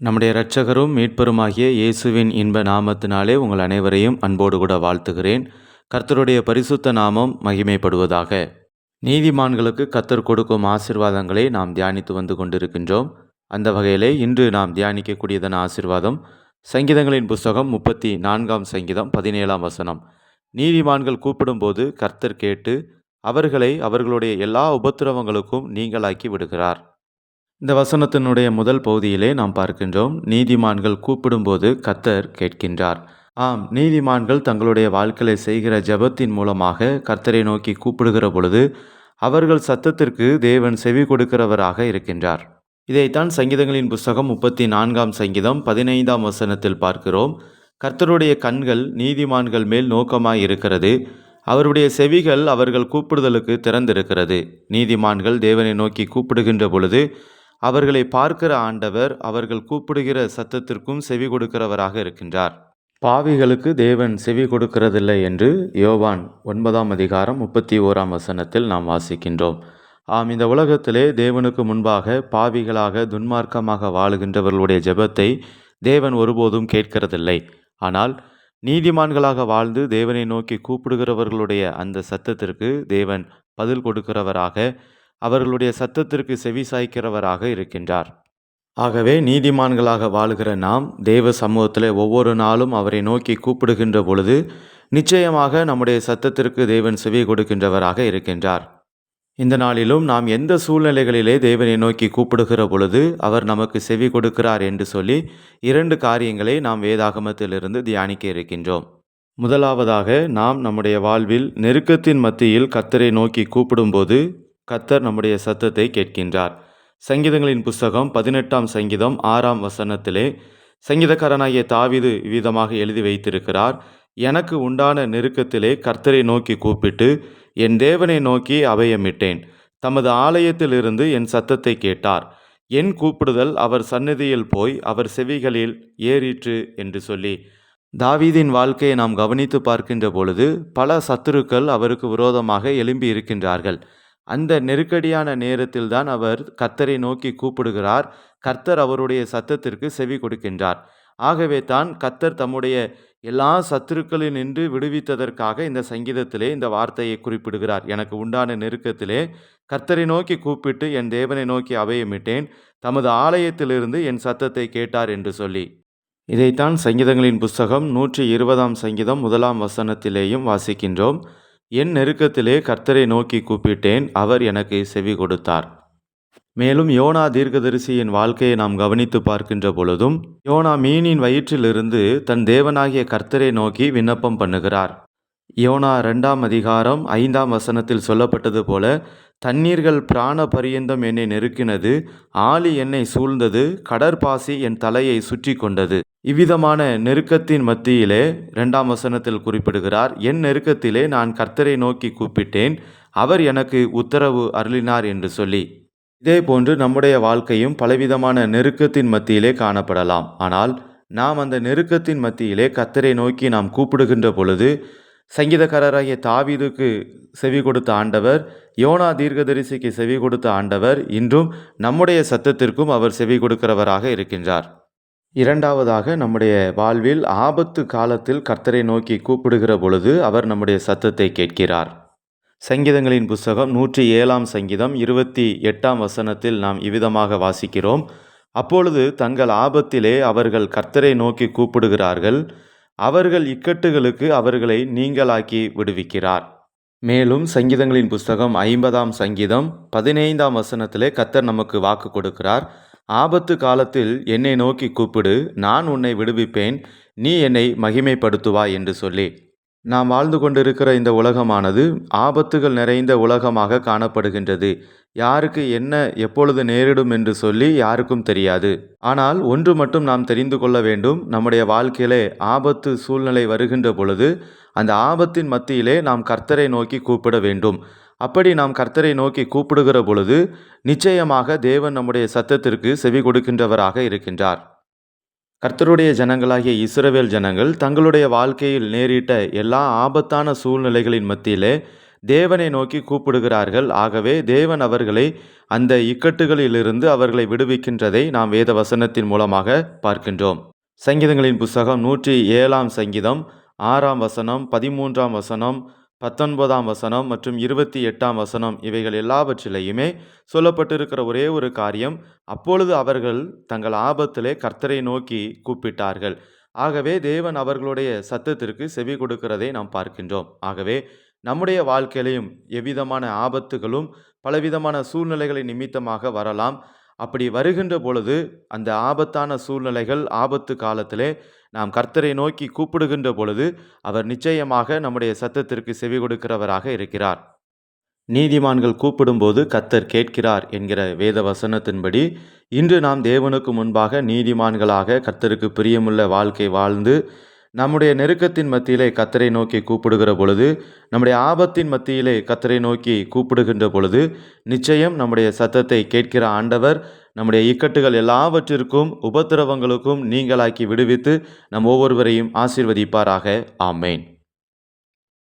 நம்முடைய இரட்சகரும் மீட்பருமாகிய இயேசுவின் இன்ப நாமத்தினாலே உங்கள் அனைவரையும் அன்போடு கூட வாழ்த்துகிறேன். கர்த்தருடைய பரிசுத்த நாமம் மகிமைப்படுவதாக. நீதிமான்களுக்கு கர்த்தர் கொடுக்கும் ஆசிர்வாதங்களை நாம் தியானித்து வந்து கொண்டிருக்கின்றோம். அந்த வகையிலே இன்று நாம் தியானிக்கக்கூடியதன் ஆசிர்வாதம் சங்கீதங்களின் புஸ்தகம் முப்பத்தி நான்காம் சங்கீதம் பதினேழாம் வசனம். நீதிமான்கள் கூப்பிடும்போது கர்த்தர் கேட்டு அவர்களை அவர்களுடைய எல்லா உபத்திரவங்களுக்கும் நீங்களாக்கி விடுகிறார். இந்த வசனத்தினுடைய முதல் பகுதியிலே நாம் பார்க்கின்றோம் நீதிமான்கள் கூப்பிடும்போது கர்த்தர் கேட்கின்றார். ஆம் நீதிமான்கள் தங்களுடைய வாழ்க்கையை செய்கிற ஜெபத்தின் மூலமாக கர்த்தரை நோக்கி கூப்பிடுகிற பொழுது அவர்கள் சத்தத்திற்கு தேவன் செவி கொடுக்கிறவராக இருக்கின்றார். இதைத்தான் சங்கீதங்களின் புஸ்தகம் முப்பத்தி நான்காம் சங்கீதம் பதினைந்தாம் வசனத்தில் பார்க்கிறோம். கர்த்தருடைய கண்கள் நீதிமான்கள் மேல் நோக்கமாய் இருக்கிறது. அவருடைய செவிகள் அவர்கள் கூப்பிடுதலுக்கு திறந்திருக்கிறது. நீதிமான்கள் தேவனை நோக்கி கூப்பிடுகின்ற பொழுது அவர்களை பார்க்கிற ஆண்டவர் அவர்கள் கூப்பிடுகிற சத்தத்திற்கும் செவி கொடுக்கிறவராக இருக்கின்றார். பாவிகளுக்கு தேவன் செவி கொடுக்கிறதில்லை என்று யோவான் ஒன்பதாம் அதிகாரம் முப்பத்தி ஓராம் வசனத்தில் நாம் வாசிக்கின்றோம். ஆம் இந்த உலகத்திலே தேவனுக்கு முன்பாக பாவிகளாக துன்மார்க்கமாக வாழுகின்றவர்களுடைய ஜெபத்தை தேவன் ஒருபோதும் கேட்கிறதில்லை. ஆனால் நீதிமான்களாக வாழ்ந்து தேவனை நோக்கி கூப்பிடுகிறவர்களுடைய அந்த சத்தத்திற்கு தேவன் பதில் கொடுக்கிறவராக அவர்களுடைய சத்தத்திற்கு செவி சாய்க்கிறவராக இருக்கின்றார். ஆகவே நீதிமான்களாக வாழுகிற நாம் தேவ சமூகத்தில் ஒவ்வொரு நாளும் அவரை நோக்கி கூப்பிடுகின்ற பொழுது நிச்சயமாக நம்முடைய சத்தத்திற்கு தேவன் செவி கொடுக்கின்றவராக இருக்கின்றார். இந்த நாளிலும் நாம் எந்த சூழ்நிலைகளிலே தேவனை நோக்கி கூப்பிடுகிற பொழுது அவர் நமக்கு செவி கொடுக்கிறார் என்று சொல்லி இரண்டு காரியங்களை நாம் வேதாகமத்திலிருந்து தியானிக்க இருக்கின்றோம். முதலாவதாக நாம் நம்முடைய வாழ்வில் நெருக்கத்தின் மத்தியில் கத்தரை நோக்கி கூப்பிடும்போது கத்தர் நம்முடைய சத்தத்தை கேட்கின்றார். சங்கீதங்களின் புஸ்தகம் பதினெட்டாம் சங்கீதம் ஆறாம் வசனத்திலே சங்கீதக்காரனாகிய தாவிது விதமாக எழுதி வைத்திருக்கிறார் எனக்கு உண்டான நெருக்கத்திலே கர்த்தரை நோக்கி கூப்பிட்டு என் தேவனை நோக்கி அபயமிட்டேன். தமது ஆலயத்திலிருந்து என் சத்தத்தை கேட்டார். என் கூப்பிடுதல் அவர் சந்நிதியில் போய் அவர் செவிகளில் ஏறிற்று என்று சொல்லி. தாவீதின் வாழ்க்கையை நாம் கவனித்து பார்க்கின்ற பொழுது பல சத்துருக்கள் அவருக்கு விரோதமாக எழும்பி இருக்கின்றார்கள். அந்த நெருக்கடியான நேரத்தில் தான் அவர் கர்த்தரை நோக்கி கூப்பிடுகிறார். கர்த்தர் அவருடைய சத்தத்திற்கு செவி கொடுக்கின்றார். ஆகவே தான் கர்த்தர் தம்முடைய எல்லா சத்துருக்களில் நின்று விடுவித்ததற்காக இந்த சங்கீதத்திலே இந்த வார்த்தையை குறிப்பிடுகிறார். எனக்கு உண்டான நெருக்கத்திலே கர்த்தரை நோக்கி கூப்பிட்டு என் தேவனை நோக்கி அவையமிட்டேன் தமது ஆலயத்திலிருந்து என் சத்தத்தை கேட்டார் என்று சொல்லி. இதைத்தான் சங்கீதங்களின் புஸ்தகம் நூற்றி இருபதாம் சங்கீதம் முதலாம் வசனத்திலேயும் வாசிக்கின்றோம். என் நெருக்கத்திலே கர்த்தரை நோக்கி கூப்பிட்டேன் அவர் எனக்கு செவி கொடுத்தார். மேலும் யோனா தீர்க்கதரிசியின் வாழ்க்கையை நாம் கவனித்து பார்க்கின்ற பொழுதும் யோனா மீனின் வயிற்றிலிருந்து தன் தேவனாகிய கர்த்தரை நோக்கி விண்ணப்பம் பண்ணுகிறார். யோனா ரெண்டாம் அதிகாரம் ஐந்தாம் வசனத்தில் சொல்லப்பட்டது போல தண்ணீர்கள் பிராண பரியந்தம் என்னை நெருக்கினது ஆலி என்னை சூழ்ந்தது கடற்பாசி என் தலையை சுற்றி கொண்டது இவ்விதமான நெருக்கத்தின் மத்தியிலே இரண்டாம் வசனத்தில் குறிப்பிடுகிறார் என் நெருக்கத்திலே நான் கர்த்தரை நோக்கி கூப்பிட்டேன் அவர் எனக்கு உத்தரவு அருளினார் என்று சொல்லி. இதே போன்று நம்முடைய வாழ்க்கையும் பலவிதமான நெருக்கத்தின் மத்தியிலே காணப்படலாம். ஆனால் நாம் அந்த நெருக்கத்தின் மத்தியிலே கர்த்தரை நோக்கி நாம் கூப்பிடுகின்ற பொழுது சங்கீதக்காரராகிய தாவீதுக்கு செவி கொடுத்த ஆண்டவர் யோனா தீர்க்கதரிசிக்கு செவி கொடுத்த ஆண்டவர் இன்றும் நம்முடைய சத்தத்திற்கும் அவர் செவி கொடுக்கிறவராக இருக்கின்றார். இரண்டாவதாக நம்முடைய வாழ்வில் ஆபத்து காலத்தில் கர்த்தரை நோக்கி கூப்பிடுகிற பொழுது அவர் நம்முடைய சத்தத்தை கேட்கிறார். சங்கீதங்களின் புஸ்தகம் நூற்றி ஏழாம் சங்கீதம் இருபத்தி எட்டாம் வசனத்தில் நாம் இவ்விதமாக வாசிக்கிறோம். அப்பொழுது தங்கள் ஆபத்திலே அவர்கள் கர்த்தரை நோக்கி கூப்பிடுகிறார்கள் அவர்கள் இக்கட்டுகளுக்கு அவர்களை நீங்களாக்கி விடுவிக்கிறார். மேலும் சங்கீதங்களின் புஸ்தகம் ஐம்பதாம் சங்கீதம் பதினைந்தாம் வசனத்திலே கத்தர் நமக்கு வாக்கு கொடுக்கிறார். ஆபத்து காலத்தில் என்னை நோக்கி கூப்பிடு நான் உன்னை விடுவிப்பேன் நீ என்னை மகிமைப்படுத்துவாய் என்று சொல்லி. நாம் வாழ்ந்து கொண்டிருக்கிற இந்த உலகமானது ஆபத்துகள் நிறைந்த உலகமாக காணப்படுகின்றது. யாருக்கு என்ன எப்பொழுது நேரிடும் என்று சொல்லி யாருக்கும் தெரியாது. ஆனால் ஒன்று மட்டும் நாம் தெரிந்து கொள்ள வேண்டும். நம்முடைய வாழ்க்கையிலே ஆபத்து சூழ்நிலை வருகின்ற பொழுது அந்த ஆபத்தின் மத்தியிலே நாம் கர்த்தரை நோக்கி கூப்பிட வேண்டும். அப்படி நாம் கர்த்தரை நோக்கி கூப்பிடுகிற பொழுது நிச்சயமாக தேவன் நம்முடைய சத்தத்திற்கு செவி கொடுக்கின்றவராக இருக்கின்றார். கர்த்தருடைய ஜனங்களாகிய இஸ்ரவேல் ஜனங்கள் தங்களுடைய வாழ்க்கையில் நேரிட்ட எல்லா ஆபத்தான சூழ்நிலைகளின் மத்தியிலே தேவனை நோக்கி கூப்பிடுகிறார்கள். ஆகவே தேவன் அவர்களை அந்த இக்கட்டுகளிலிருந்து அவர்களை விடுவிக்கின்றதை நாம் வேத வசனத்தின் மூலமாக பார்க்கின்றோம். சங்கீதங்களின் புஸ்தகம் நூற்றி ஏழாம் சங்கீதம் ஆறாம் வசனம் பதிமூன்றாம் வசனம் பத்தொன்பதாம் வசனம் மற்றும் இருபத்தி எட்டாம் வசனம் இவைகள் எல்லாவற்றிலையுமே சொல்லப்பட்டிருக்கிற ஒரே ஒரு காரியம் அப்பொழுது அவர்கள் தங்கள் ஆபத்திலே கர்த்தரை நோக்கி கூப்பிட்டார்கள். ஆகவே தேவன் அவர்களுடைய சத்தத்திற்கு செவி கொடுக்கிறதை நாம் பார்க்கின்றோம். ஆகவே நம்முடைய வாழ்க்கையிலையும் எவ்விதமான ஆபத்துகளும் பலவிதமான சூழ்நிலைகளின் நிமித்தமாக வரலாம். அப்படி வருகின்ற பொழுது அந்த ஆபத்தான சூழ்நிலைகள் ஆபத்து காலத்திலே நாம் கர்த்தரை நோக்கி கூப்பிடுகின்ற பொழுது அவர் நிச்சயமாக நம்முடைய சத்தத்திற்கு செவி கொடுக்கிறவராக இருக்கிறார். நீதிமான்கள் கூப்பிடும்போது கர்த்தர் கேட்கிறார் என்கிற வேத வசனத்தின்படி இன்று நாம் தேவனுக்கு முன்பாக நீதிமான்களாக கர்த்தருக்கு பிரியமுள்ள வாழ்க்கை வாழ்ந்து நம்முடைய நெருக்கத்தின் மத்தியிலே கத்தரை நோக்கி கூப்பிடுகிற பொழுது நம்முடைய ஆபத்தின் மத்தியிலே கத்தரை நோக்கி கூப்பிடுகின்ற பொழுது நிச்சயம் நம்முடைய சத்தத்தை கேட்கிற ஆண்டவர் நம்முடைய இக்கட்டுகள் எல்லாவற்றிற்கும் உபத்திரவங்களுக்கும் நீங்களாக்கி விடுவித்து நம் ஒவ்வொருவரையும் ஆசீர்வதிப்பாராக. ஆமேன்.